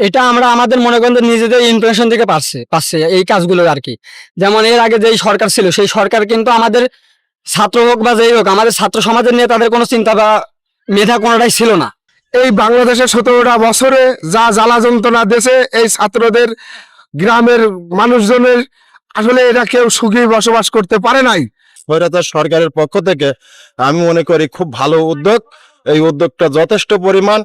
এটা আমরা আমাদের মনে করেন যে নিজেদের ইমপ্রেশন থেকে পাচ্ছে পাচ্ছে এই কাজগুলো আর কি। যেমন এর আগে যেই সরকার ছিল সেই সরকার কিন্তু আমাদের ছাত্র হোক বা যেই হোক আমাদের ছাত্র সমাজের নিয়ে তাদের কোনো চিন্তা বা মেধা কোনোটাই ছিল না। এই বাংলাদেশের সতেরোটা বছরে যা জ্বালা যন্ত্রণা দেশে এই ছাত্রদের গ্রামের মানুষজনের আসলে এরা কেউ সুখী বসবাস করতে পারে নাই। স্বৈরাচার সরকারের পক্ষ থেকে আমি মনে করি খুব ভালো উদ্যোগ। এই উদ্যোগটা যথেষ্ট পরিমাণ।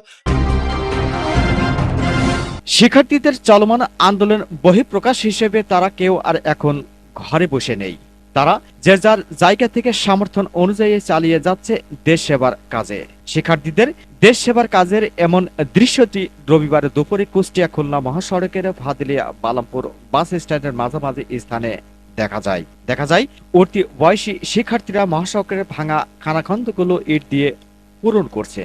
শিক্ষার্থীদের চলমান আন্দোলন বহিঃপ্রকাশ হিসেবে তারা কেউ আর এখন ঘরে বসে নেই। তারা যে যার জায়গা থেকে সমর্থন অনুযায়ী চালিয়ে যাচ্ছে দেশ সেবার কাজে। শিক্ষার্থীদের দেশ সেবার কাজের এমন দৃশ্যটি রবিবার দুপুরে কুষ্টিয়া খুলনা মহাসড়কের ভাদলিয়া বালামপুর বাস স্ট্যান্ডের মাঝামাঝি স্থানে দেখা যায়। দেখা যায়, অতি বয়সী শিক্ষার্থীরা মহাসড়কের ভাঙা খানাখন্দগুলো ইট দিয়ে পূরণ করছে।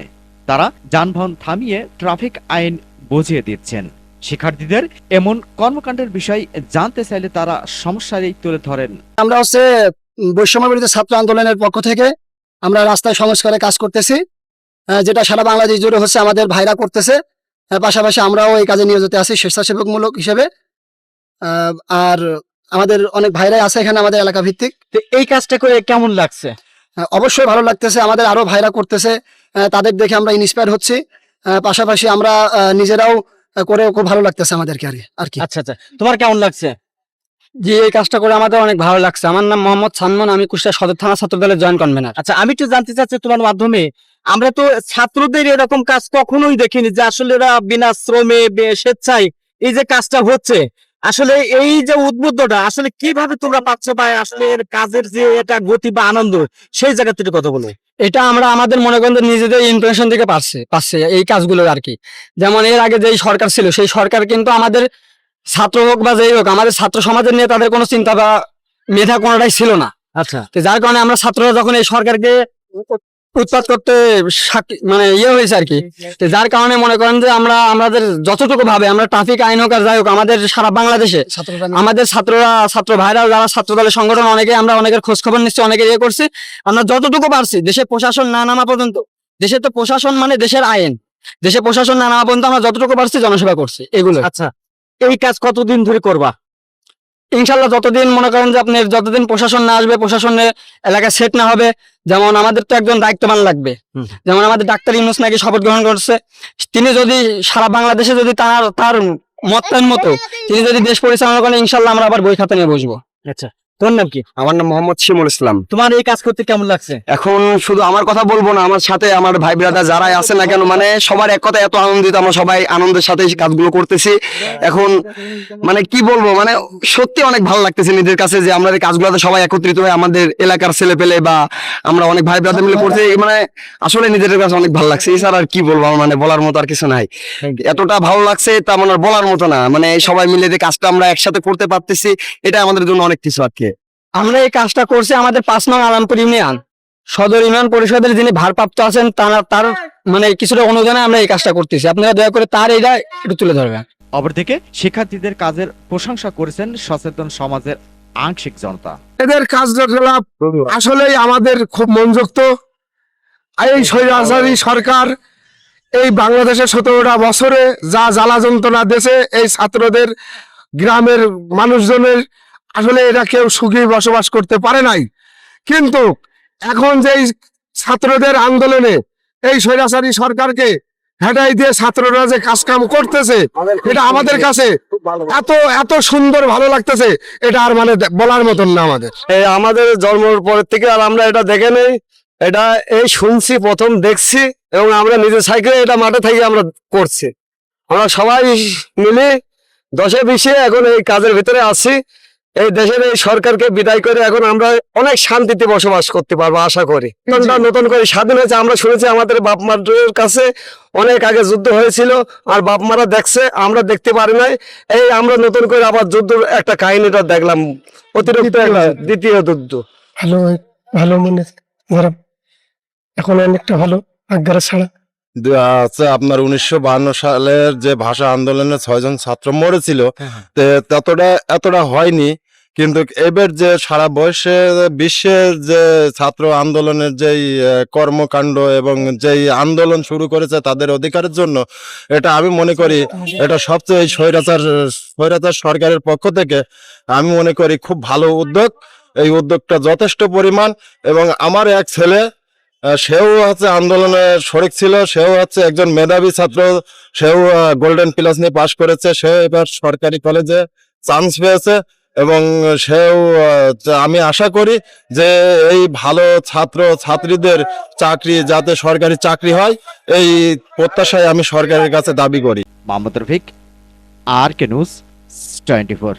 তারা যানবাহন থামিয়ে ট্রাফিক আইন বুঝিয়ে দিচ্ছেন। শিক্ষার্থীদের এমন কর্মকাণ্ডের বিষয় জানতে চাইলে তারা সমস্যারই তুলে ধরেন। আমরা হচ্ছে বৈষম্য বিরোধী ছাত্র আন্দোলনের পক্ষ থেকে আমরা রাস্তায় সংস্কারে কাজ করতেছি যেটা সারা বাংলাদেশ জুড়ে হচ্ছে আমাদের ভাইরা করতেছে। পাশাপাশি আমরাও এই কাজে নিয়োজিত আছি স্বেচ্ছাসেবকমূলক হিসেবে। আহ, আর আমাদের অনেক ভাইরাই আছে এখানে আমাদের এলাকা ভিত্তিক তো এই কাজটা করে কেমন লাগছে? অবশ্যই ভালো লাগতেছে আমাদের আরও ভাইরা করতেছে। তাদের দেখে আমরা ইন্সপায়ার হচ্ছি। পাশাপাশি আমরা নিজেরাও করে খুব ভালো লাগতেছে আমাদেরকে আর কি- আচ্ছা আচ্ছা। তোমার কেমন লাগছে? জি এই কাজটা করে আমাদের অনেক ভালো লাগছে। আমার নাম মোহাম্মদ সানমন আমি কুষ্টিয়া সদর থানা ছাত্র দলের জয়েন্ট কনভেনার আচ্ছা আমি একটু জানতে চাচ্ছি তোমার মাধ্যমে আমরা তো ছাত্রদের এরকম কাজ কখনোই দেখিনি যে আসলে এরা বিনা শ্রমে স্বেচ্ছায় এই যে কাজটা হচ্ছে। আসলে এই যে উদ্বুদ্ধটা আসলে কীভাবে তোমরা পাচ্ছ বা আসলে এর কাজের যে এটা গতি বা আনন্দ সেই জায়গা থেকে কথা বলো। এটা আমরা আমাদের মনে করেন নিজেদের ইনফ্লেশন থেকে পাচ্ছে পাচ্ছে এই কাজগুলো আর কি। যেমন এর আগে যেই সরকার ছিল সেই সরকার কিন্তু আমাদের ছাত্র হোক বা যেই হোক আমাদের ছাত্র সমাজের নিয়ে তাদের কোনো চিন্তা বা মেধা কোনোটাই ছিল না। আচ্ছা। যার কারণে আমরা ছাত্ররা যখন এই সরকারকে উৎপাত করতে মানে ইয়ে হয়েছে আর কি। যার কারণে মনে করেন যে আমরা আমাদের যতটুকু ভাবে আমরা ট্রাফিক আইন হোক আর যাই হোক আমাদের সারা বাংলাদেশে আমাদের ছাত্ররা ছাত্র ভাইরা যারা ছাত্র দলের সংগঠন অনেকে আমরা অনেকের খোঁজ খবর নিচ্ছি অনেকে ইয়ে করছি। আমরা যতটুকু পারছি দেশের প্রশাসন না নামা পর্যন্ত দেশে তো প্রশাসন মানে দেশের আইন। দেশে প্রশাসন না নামা পর্যন্ত আমরা যতটুকু পারছি জনসেবা করছি এগুলো আচ্ছা এই কাজ কতদিন ধরে করবা? ইনশাল্লাহ যতদিন মনে করেন যে আপনি যতদিন প্রশাসন না আসবে প্রশাসনের এলাকা সেট না হবে যেমন আমাদের তো একজন দায়িত্ববান লাগবে। যেমন আমাদের ডাক্তার ইউনুস নাকি শপথ গ্রহণ করছে। তিনি যদি সারা বাংলাদেশে যদি তার তার মতের মতো তিনি যদি দেশ পরিচালনা করেন ইনশাল্লাহ আমরা আবার বই খাতা নিয়ে বসবো। আচ্ছা। নাম কি? আমার নাম মোহাম্মদ শিমুল ইসলাম। তোমার এই কাজ করতে কেমন লাগছে? এখন শুধু আমার কথা বলব না আমার সাথে আমার ভাই ব্রাদার যারাই আছে না কেন মানে সবার এক কথা এত আনন্দিত আমরা সবাই আনন্দের সাথে কাজগুলো করতেছি। এখন মানে কি বলব মানে সত্যি অনেক ভালো লাগতেছে নিজের কাছে যে আমরা এই কাজগুলোতে সবাই একত্রিত হয়ে আমাদের এলাকার ছেলে পেলে বা আমরা অনেক ভাই ব্রাদার মিলে করছি মানে আসলে নিজেদের কাছে অনেক ভালো লাগছে। এছাড়া আর কি বলব আমার মানে বলার মতো আর কিছু নাই। এতটা ভালো লাগছে তা মানে বলার মতো না। মানে সবাই মিলে যে কাজটা আমরা একসাথে করতে পারতেছি এটা আমাদের জন্য অনেক কিছু আর কি। আমরা এই কাজটা করছি আমাদের পাঁচ নং আলামপুর ইউনিয়ন। সদর ইউনিয়ন পরিষদের যিনি ভারপ্রাপ্ত আছেন তারা তার মানে কিছুটা অনুদানে আমরা এই কাজটা করতেছি। আপনারা দয়া করে তার এইটা একটু তুলে ধরবেন। অপরদিকে শিক্ষার্থীদের কাজের প্রশংসা করেছেন সচেতন সমাজের আংশিক জনতা। এদের কার্যকলাপ আসলেই আমাদের খুব মনযুক্ত। এই স্বৈরাচারী সরকার এই বাংলাদেশের সতেরোটা বছরে যা জ্বালা যন্ত্রণা দেশে এই ছাত্রদের গ্রামের মানুষজনের আসলে এটা কেউ সুখী বসবাস করতে পারে নাই। কিন্তু এখন যেই ছাত্রদের আন্দোলনে এই স্বৈরাচারী সরকারকে হেঁটাই দিয়ে ছাত্ররা যে কাজকাম করতেছে এটা আমাদের কাছে এত এত সুন্দর ভালো লাগতেছে এটা আর মানে বলার মতন না আমাদের। এই আমাদের জন্মের পর থেকে আর আমরা এটা দেখে নেই এটা এই শুনছি প্রথম দেখছি এবং আমরা নিজের সাইকেলে এটা মাঠে থেকে আমরা করছি। আমরা সবাই মিলে দশে বিশে এখন এই কাজের ভিতরে আছি। এই দেশের এই সরকারকে বিদায় করে এখন আমরা অনেক শান্তিতে বসবাস করতে পারব আশা করি। নতুন করে স্বাধীন হয়েছে আমরা শুনেছি আমাদের বাপ মার কাছে অনেক আগে যুদ্ধ হয়েছিল আর বাপ মারা দেখছে আমরা দেখতে পারি নাই। এই আমরা নতুন করে আবার যুদ্ধ একটা কাহিনীটা দেখলাম অতিরিক্ত দ্বিতীয় যুদ্ধ। ভালো ভালো মনে এখন অনেকটা ভালো আজ্ঞারা ছাড়া। আছে আপনার উনিশশো সালের যে ভাষা আন্দোলনে ছয়জন ছাত্র মরেছিল তে ততটা এতটা হয়নি। কিন্তু এবার যে সারা বয়সে বিশ্বের যে ছাত্র আন্দোলনের যেই কর্মকাণ্ড এবং যেই আন্দোলন শুরু করেছে তাদের অধিকারের জন্য, এটা আমি মনে করি এটা সবচেয়ে স্বৈরাচার স্বৈরাচার সরকারের পক্ষ থেকে আমি মনে করি খুব ভালো উদ্যোগ। এই উদ্যোগটা যথেষ্ট পরিমাণ এবং আমার এক ছেলে সেও হচ্ছে আন্দোলনে শরিক ছিল, সেও হচ্ছে একজন মেধাবী ছাত্র, সেও গোল্ডেন প্লাস নিয়ে পাশ করেছে সেও এবার সরকারি কলেজে চান্স পেয়েছে। এবং সেও আমি আশা করি যে এই ভালো ছাত্র ছাত্রীদের চাকরি, যাতে সরকারি চাকরি হয়, এই প্রত্যাশায় আমি সরকারের কাছে দাবি করি। Mohammad Rafiq, R K news twenty four.